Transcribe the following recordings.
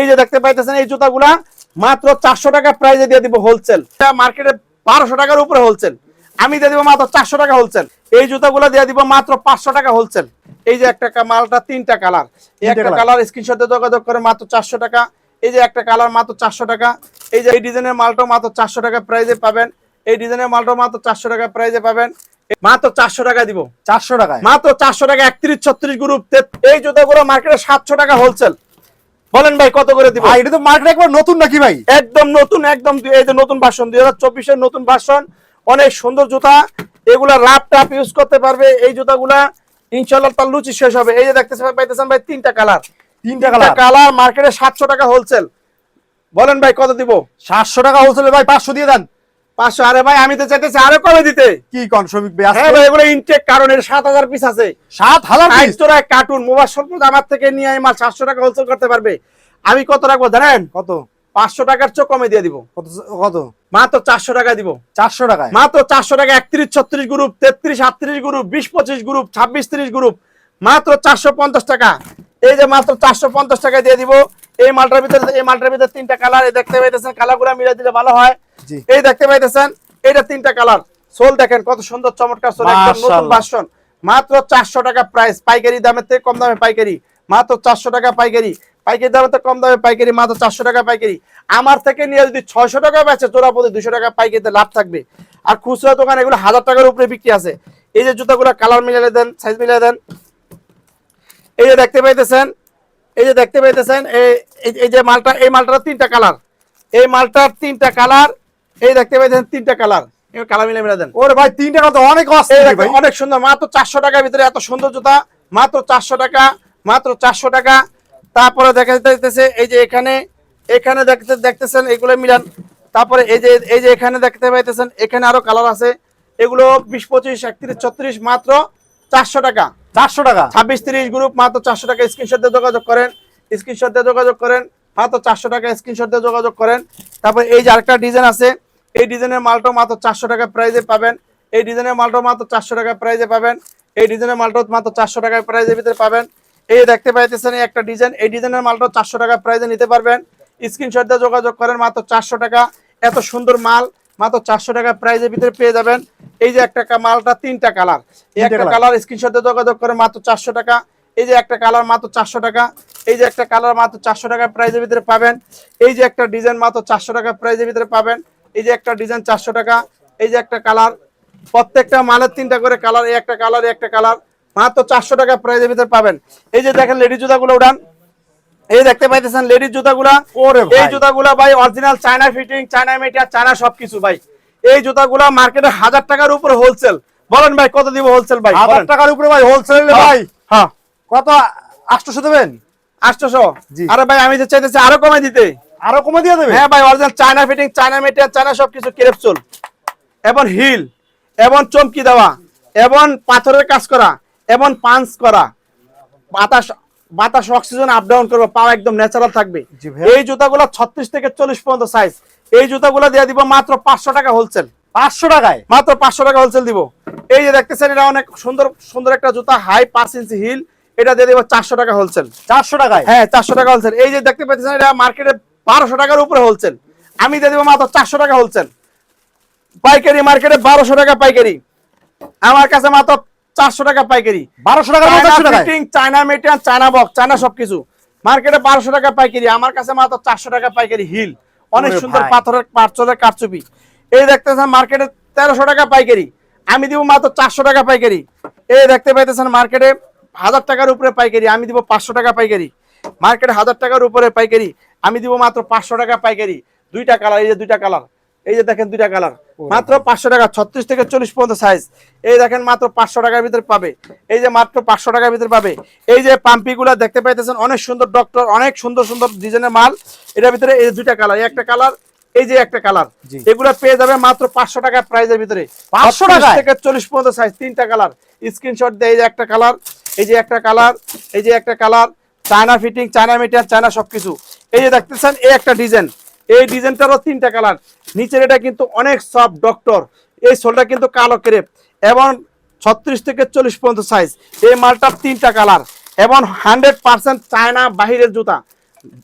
এই যে দেখতে পাইতেছেন এই জুতাগুলা মাত্র চারশো টাকা প্রাইজে দিয়ে দিব হোলসেল মার্কেটে বারোশো টাকার উপরে হোলসেল আমি দিয়ে দিব মাত্র চারশো টাকা হোলসেল এই জুতাগুলো দিয়ে দিব মাত্র পাঁচশো টাকা হোলসেল এই যে একটা মালটা তিনটা কালার এই একটা কালার স্ক্রিনশট যোগাযোগ করে মাত্র চারশো টাকা। এই যে একটা কালার মাত্র চারশো টাকা। এই যে এই ডিজাইনের মালটাও মাত্র চারশো টাকা প্রাইজে পাবেন। এই ডিজাইনের মালটাও মাত্র চারশো টাকা প্রাইজে পাবেন। মাত্র চারশো টাকা দিব। চারশো টাকায়? মাত্র চারশো টাকা একত্রিশ ছত্রিশ গ্রুপ এই জুতাগুলো মার্কেটে সাতশো টাকা হোলসেল বলেন ভাই কত করে দিব? এটা তো মার্কেট একবার নতুন নাকি ভাই? একদম নতুন একদম এই যে নতুন ভার্সন দুই হাজার চব্বিশের নতুন ভার্সন অনেক সুন্দর জুতা। এগুলা রাপ টাপ ইউজ করতে পারবে এই জুতাগুলা। ইনশাল্লাহ তার লুচি শেষ হবে। এই যে দেখতেছেন পাইতেছেন ভাই তিনটা কালার তিনটা কালার কালার মার্কেটে সাতশো টাকা হোলসেল বলেন ভাই কত দিব? সাতশো টাকা হোলসেলে ভাই পাঁচশো দিয়ে দেন। পাঁচশো আরে ভাই আমি তো চাইতেছি আরও কমে দিতে। কি কন শ্রমিক ভাই হ্যাঁ ভাই এগুলো ইনটেক কারণ এর সাত হাজার পিস আছে। সাত হাজার কার্টুন মোবাইল স্বল্প আমার থেকে নিয়ে সাতশো টাকা হোলসেল করতে পারবে। আমি কত রাখব জানেন? কত? পাঁচশো টাকার চোখ কমে দিয়ে দিব। কত কত? মাত্র চারশো টাকা দিব। চারশো টাকায়? মাত্র চারশো টাকা একত্রিশ ছত্রিশ গ্রুপ তেত্রিশ আটত্রিশ গ্রুপ বিশ পঁচিশ গ্রুপ ছাব্বিশ ত্রিশ গ্রুপ মাত্র চারশো পঞ্চাশ টাকা। এই যে মাত্র চারশো পঞ্চাশ টাকা দিয়ে দিব। এই মালটার ভিতরে এই মালটার ভিতরে তিনটা কালার দেখতে পাইতেছেন কালারগুলা মিলে দিলে ভালো হয়। এই দেখতে পাইতেছেন এটা তিনটা কালার। সোল দেখেন কত সুন্দর চমৎকার সোল একদম নতুন। ভার্সন মাত্র চারশো টাকা প্রাইস পাইকারি দামের থেকে কম দামে পাইকারি। মাত্র চারশো টাকা পাইকারি। পাইকারি দামের থেকে কম দামে পাইকারি মাত্র চারশো টাকা পাইকারি। আমার থেকে নিয়ে যদি ছয়শো টাকা বেচে চোরা প্রতি দুশো টাকা পাইকারিতে লাভ থাকবে। আর খুচরা দোকান এগুলো হাজার টাকার উপরে বিক্রি আছে। এই যে জুতাগুলো কালার মিলিয়ে দেন সাইজ মিলিয়ে দেন। এই যে দেখতে পাইতেছেন এই যে দেখতে পাইতেছেন এই- এই- এই যে মালটা এই মালটার তিনটা কালার এই মালটার তিনটা কালার এই দেখতে পাইতেছেন তিনটা কালার। কালার মিলে মিলিয়ে দেন। ওরে ভাই তিন টাকা তো অনেক অনেক সুন্দর। মাত্র চারশো টাকার ভিতরে এত সুন্দর জুতা মাত্র চারশো টাকা মাত্র চারশো টাকা। তারপরে দেখা যাইতেছে এই যে এখানে এখানে দেখতে দেখতেছেন এগুলো মিলান। তারপরে এই যে এই যে এখানে দেখতে পাইতেছেন এখানে আরও কালার আছে। এগুলো বিশ পঁচিশ একত্রিশ ছত্রিশ মাত্র চারশো টাকা। চারশো টাকা? ছাব্বিশ তিরিশ গ্রুপ মাত্র চারশো টাকা স্ক্রিনশট দিয়ে যোগাযোগ করেন। স্ক্রিনশট দিয়ে যোগাযোগ করেন মাত্র চারশো টাকা স্ক্রিনশট দিয়ে যোগাযোগ করেন। তারপরে এই যে আরেকটা ডিজাইন আছে এই ডিজাইনের মালটাও মাত্র চারশো টাকা প্রাইজে পাবেন। এই ডিজাইনের মালটাও মাত্র চারশো টাকা প্রাইজে পাবেন। এই ডিজাইনের মালটাও মাত্র চারশো টাকা প্রাইজের ভিতরে পাবেন। এই দেখতে পাইতেছেন একটা ডিজাইন এই ডিজাইনের মালটাও চারশো টাকা প্রাইজে নিতে পারবেন। স্ক্রিনশট দিয়ে যোগাযোগ করেন মাত্র চারশো টাকা। এত সুন্দর মাল মাত্র চারশো টাকা প্রাইজের ভিতরে পেয়ে যাবেন। এই যে একটা মালটা তিনটা কালার এই একটা। কালার স্ক্রিনশট দিয়ে যোগাযোগ করেন মাত্র চারশো টাকা। এই যে একটা কালার মাত্র চারশো টাকা। এই যে একটা কালার মাত্র চারশো টাকা প্রাইজের ভিতরে পাবেন। এই যে একটা ডিজাইন মাত্র চারশো টাকা প্রাইজের ভিতরে পাবেন। এই যে একটা ডিজাইন চারশো টাকা এই যে একটা কালার প্রত্যেকটা মালের তিনটা করে কালার এই একটা কালার এই একটা কালার মাত্র চারশো টাকা প্রাইজের ভিতরে পাবেন। এই যে দেখেন লেডি জুতাগুলো উঠান। এই দেখতে পাইতেছেন লেডিস জুতাগুলা। এই জুতাগুলা ভাই original China fitting China material China সবকিছু ভাই। এই জুতাগুলা মার্কেটে হাজার টাকার উপরে হোলসেল বলেন ভাই কত দিব হোলসেল ভাই? হাজার টাকার উপরে ভাই হোলসেল ভাই হ্যাঁ। কত? আটশোশো দেবেন? আটশোশো? জি। আরে ভাই আমি যে চাইতেছি আরও কমে দিতে। আরও কমে দিয়ে দেবে? হ্যাঁ ভাই original China fitting China material China সবকিছু ক্রেপচুল এবং হিল এবং চমকি দেওয়া এবং পাথরের কাজ করা এবং পাঞ্চ করা। বাতাস বাতাস অক্সিজেন আপ ডাউন করবে পা একদম ন্যাচারাল থাকবে। এই জুতাগুলো ছত্রিশ থেকে চল্লিশ পর্যন্ত সাইজ এই জুতাগুলো দিয়ে দিব মাত্র পাঁচশো টাকা হোলসেল পাঁচশো টাকায়? মাত্র পাঁচশো টাকা হোলসেল দিব। এই যে দেখতেছেন এটা অনেক সুন্দর সুন্দর একটা জুতা হাই পাঁচ ইঞ্চি হিল এটা দিয়ে দিব চারশো টাকা হোলসেল চারশো টাকায়? হ্যাঁ চারশো টাকা হোলসেল এই যে দেখতে পাচ্ছেন এটা মার্কেটে বারোশো টাকার উপরে হোলসেল আমি দিয়ে দেবো মাত্র চারশো টাকা হোলসেল পাইকারি মার্কেটে বারোশো টাকা পাইকারি। আমার কাছে মাত্র চারশো টাকা পাইকারি। বারোশো fitting China material China box China সবকিছু। মার্কেটে বারোশো টাকা পাইকারি আমার কাছে মাত্র চারশো টাকা পাইকারি হিল অনেক সুন্দর। পাথরের পাঁচলের কারচুপি। এই দেখতেছেন মার্কেটে তেরোশো টাকা পাইকারি। আমি দিব মাত্র চারশো টাকা পাইকারি। এই দেখতে পাইতেছেন মার্কেটে হাজার টাকার উপরে পাইকারি। আমি দিব পাঁচশো টাকা পাইকারি। মার্কেটে হাজার টাকার উপরে পাইকারি। আমি দিব মাত্র পাঁচশো টাকা পাইকারি। দুইটা কালার এই যে দুইটা কালার। এই যে দেখেন দুইটা কালার। মাত্র পাঁচশো টাকা ছত্রিশ থেকে চল্লিশ পর্যন্ত সাইজ এই দেখেন মাত্র পাঁচশো টাকার ভিতরে পাবে। এই যে মাত্র পাঁচশো টাকার ভিতরে পাবে। এই যে পাম্পিগুলো দেখতে পাইতেছেন অনেক সুন্দর ডক্টর অনেক সুন্দর সুন্দর ডিজাইনের মাল। এটার ভিতরে এই দুইটা কালার একটা কালার এই যে একটা কালার। এগুলো পেয়ে যাবে মাত্র পাঁচশো টাকা প্রাইজের ভিতরে। 500 36 টাকায়? থেকে চল্লিশ পর্যন্ত সাইজ তিনটা কালার। স্ক্রিনশট দেয় এই যে একটা কালার এই যে একটা কালার এই যে একটা colour. China fitting, China material, China সবকিছু। এই যে দেখতেছেন, এই একটা ডিজাইন। এই ডিজাইনটারও তিনটা কালার। নিচের এটা কিন্তু অনেক সফট ডক্টর। এই সোলটা কিন্তু কালো ক্রেপ। এবং ছত্রিশ থেকে চল্লিশ পর্যন্ত সাইজ এই মালটার তিনটা কালার। এবং হান্ড্রেড পার্সেন্ট চায়না বাহিরের জুতা।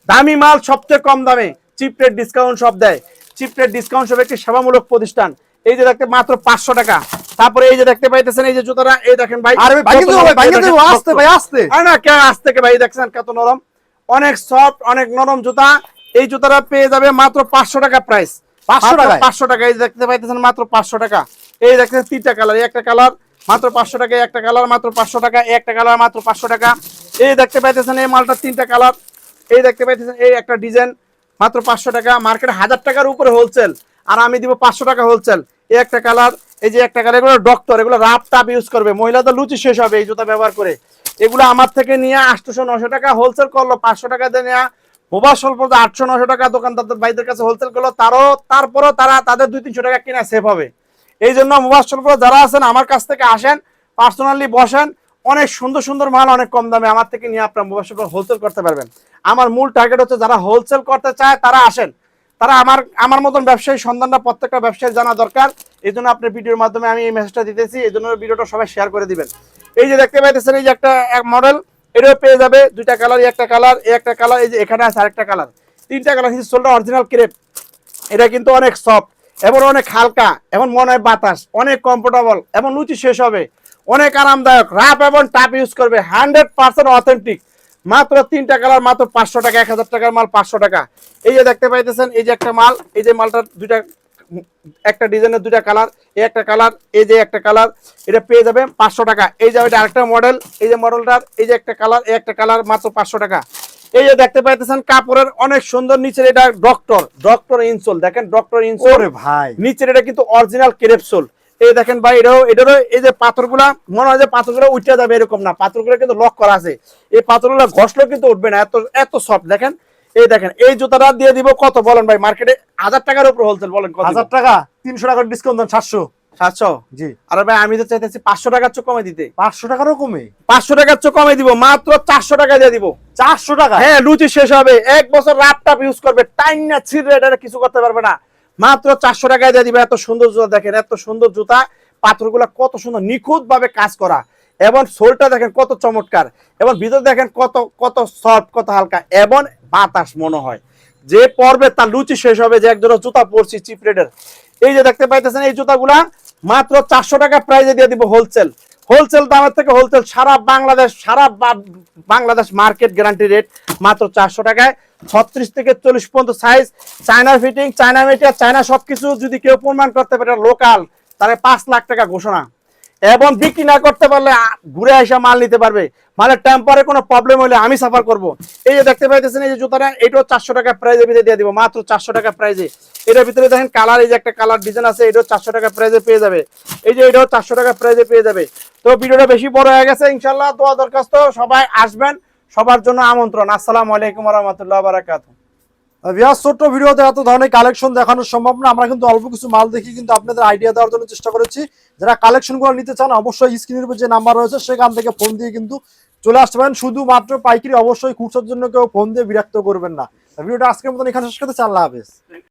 দামি মাল সবচেয়ে কম দামে। চিপ রেট ডিসকাউন্ট সব দেয়। চিপ রেট ডিসকাউন্ট সব একটি সেবামূলক প্রতিষ্ঠান। এই যে দেখতে মাত্র পাঁচশো টাকা। তারপরে এই যে দেখতে পাইতেছেন এই যে জুতাটা এই দেখেন ভাই। আরে ভাই ভাঙে কত দেবো ভাই দেবো আস্তে ভাই আস্তে। আরে না কে আজ থেকে ভাই দেখছেন কত নরম। অনেক সফট অনেক নরম জুতা। এই জুতাটা পেয়ে যাবে মাত্র পাঁচশো টাকা প্রাইস 500 টাকায়? পাঁচশো টাকা এই দেখতে পাইতেছেন মাত্র পাঁচশো টাকা। এই দেখতেছেন তিনটা কালার একটা কালার মাত্র পাঁচশো টাকা একটা কালার মাত্র পাঁচশো টাকা এই একটা কালার মাত্র পাঁচশো টাকা। এই দেখতে পাইতেছেন এই মালটা তিনটা কালার এই দেখতে পাইতেছেন এই একটা ডিজাইন মাত্র পাঁচশো টাকা। মার্কেটে হাজার টাকার উপরে হোলসেল আর আমি দিব পাঁচশো টাকা হোলসেল এই একটা কালার এই যে একটা কালার, এগুলো ডক্টর এগুলো রাপ টাপ ইউজ করবে। মহিলাদের লুচি শেষ হবে এই জুতা ব্যবহার করে। এগুলো আমার থেকে নিয়ে আটশোশো নশো টাকা হোলসেল করল, পাঁচশো টাকা দিয়ে নেওয়া মোবাইল স্বল্প আটশো নশো টাকা দোকানদারদের ভাইদের কাছে হোলসেল করল। তারও তারপরও তারা তাদের দুই তিনশো টাকা কিনা সেভ হবে। এই জন্য মোবাইল স্বল্প যারা আছেন, আমার কাছ থেকে আসেন পার্সোনালি বসেন। অনেক সুন্দর সুন্দর মাল অনেক কম দামে আমার থেকে নিয়ে আপনার মোবাইল হোলসেল করতে পারবেন। আমার মূল টার্গেট হচ্ছে যারা হোলসেল করতে চায়, তারা আসেন। তারা আমার আমার মতন ব্যবসায়ী সন্ধানটা প্রত্যেকটা ব্যবসায়ী জানা দরকার। এই জন্য আপনার ভিডিওর মাধ্যমে আমি এই মেসেজটা দিতেছি এই জন্য ভিডিওটা সবাই শেয়ার করে দিবেন। এই যে দেখতে পাইতেছেন, এই যে একটা, এক মডেল এটাও পেয়ে যাবে, দুইটা কালার একটা কালার এই একটা কালার এই যে এখানে আছে আরেকটা কালার তিনটা কালার কিন্তু সোলটা অরিজিনাল ক্রেপ এটা কিন্তু অনেক সফট এবং অনেক হালকা এবং মনে হয় বাতাস, অনেক কমফোর্টেবল এবং লুচি শেষ হবে। অনেক আরামদায়ক রাপ এবং টাপ ইউজ করবে হান্ড্রেড পার্সেন্ট অথেন্টিক মাত্র তিনটা কালার মাত্র পাঁচশো টাকা এক হাজার টাকার মাল পাঁচশো টাকা। এই যে দেখতে পাইতেছেন এই যে একটা মাল এই যে মালটার দুইটা একটা ডিজাইনের দুইটা কালার এই একটা কালার এই যে একটা কালার এটা পেয়ে যাবে পাঁচশো টাকা। এই যে এটা আরেকটা মডেল এই যে মডেলটার এই যে একটা কালার এই একটা কালার মাত্র পাঁচশো টাকা। এই যে দেখতে পাইতেছেন কাপড়ের অনেক সুন্দর নিচের এটা ডক্টর ডক্টর ইনসোল। দেখেন ডক্টর ইনসোল। ভাই। নিচের এটা কিন্তু অরিজিনাল ক্রেপসোল এই দেখেন ভাই এটাও এটারও এই যে পাথরগুলা মনে হয় যে পাথরগুলো উঠে যাবে এরকম না। পাথরগুলো কিন্তু লক করা আছে। এই পাথরগুলো ঘষলেও কিন্তু উঠবে না। এত এত সফট দেখেন। এই দেখেন এই জুতাটা দিয়ে দিব কত বলেন ভাই? মার্কেটে হাজার টাকার উপর হোলসেল বলেন কত হাজার টাকা তিনশো টাকার ডিসকাউন্ট দেন সাতশো। সাতশো? জি। আরে ভাই আমি তো চাইতেছি পাঁচশো টাকার চোখ কমে দিতে। পাঁচশো টাকারও কমে? পাঁচশো টাকার চোখ কমে দিব মাত্র চারশো টাকা দিয়ে দিব। চারশো টাকা? হ্যাঁ লুচি শেষ হবে। এক বছর ল্যাপটপ ইউজ করবে টাইম না ছিঁড়ে এটা কিছু করতে পারবে না। মাত্র চারশো টাকায় দিয়ে দিবে। এত সুন্দর জুতা দেখেন, এত সুন্দর জুতা। পাথরগুলো কত সুন্দর নিখুঁত ভাবে কাজ করা। এবং সোলটা দেখেন কত চমৎকার। এবং ভিতর দেখেন কত কত সফট কত হালকা। এবং বাতাস মনে হয়। যে পর্বে তার লুচি শেষ হবে, যে একজোড়া জুতা পরছি চিপ রেটের এই যে দেখতে পাইতেছেন, এই জুতাগুলা মাত্র চারশো টাকা প্রাইজে দিয়ে দিব হোলসেল হোলসেল দামের থেকে হোলসেল সারা বাংলাদেশ সারা বাংলাদেশ মার্কেট গ্যারান্টি রেট মাত্র চারশো টাকায়। ছত্রিশ থেকে চল্লিশ পর্যন্ত size China fitting China material China সবকিছু যদি কেউ প্রমাণ করতে পারে লোকাল তাহলে পাঁচ লাখ টাকা ঘোষণা। এবং বিক্রি না করতে পারলে ঘুরে আসা মাল নিতে পারবে। মানে টেম্পারে কোনো প্রবলেম হলে আমি সাফার করব। এই যে দেখতে পাইতেছেন, এই যে জুতাটা, এটাও চারশো টাকা প্রাইজে ভিতরে দিয়ে দিব, মাত্র চারশো টাকা প্রাইজে এটার ভিতরে দেখেন কালার এই যে একটা কালার ডিজাইন আছে, এটাও চারশো টাকা প্রাইজে পেয়ে যাবে। এই যে এটাও চারশো টাকা প্রাইজে পেয়ে যাবে। তো ভিডিওটা বেশি বড় হয়ে গেছে ইনশাল্লাহ দোয়া দরখাস্ত, সবাই আসবেন, সবার জন্য আমন্ত্রণ। আসসালামু আলাইকুম রহমতুল্লাহ বারাকাতু বিয়াস ছোট্ট ভিডিওতে এত ধরনের কালেকশন দেখানো সম্ভব না। আমরা কিন্তু অল্প কিছু মাল দেখি কিন্তু আপনাদের আইডিয়া দেওয়ার জন্য চেষ্টা করেছি। যারা কালেকশনগুলো নিতে চান, অবশ্যই স্ক্রিনের উপর যে নাম্বার রয়েছে, সেখান থেকে ফোন দিয়ে কিন্তু চলে আসতে পারেন। শুধুমাত্র পাইকারি, অবশ্যই খুচরার জন্য কেউ ফোন দিয়ে বিরক্ত করবেন না। ভিডিওটা আজকের মতন এখানে শেষ করতে চান আল্লাহ হাফেজ।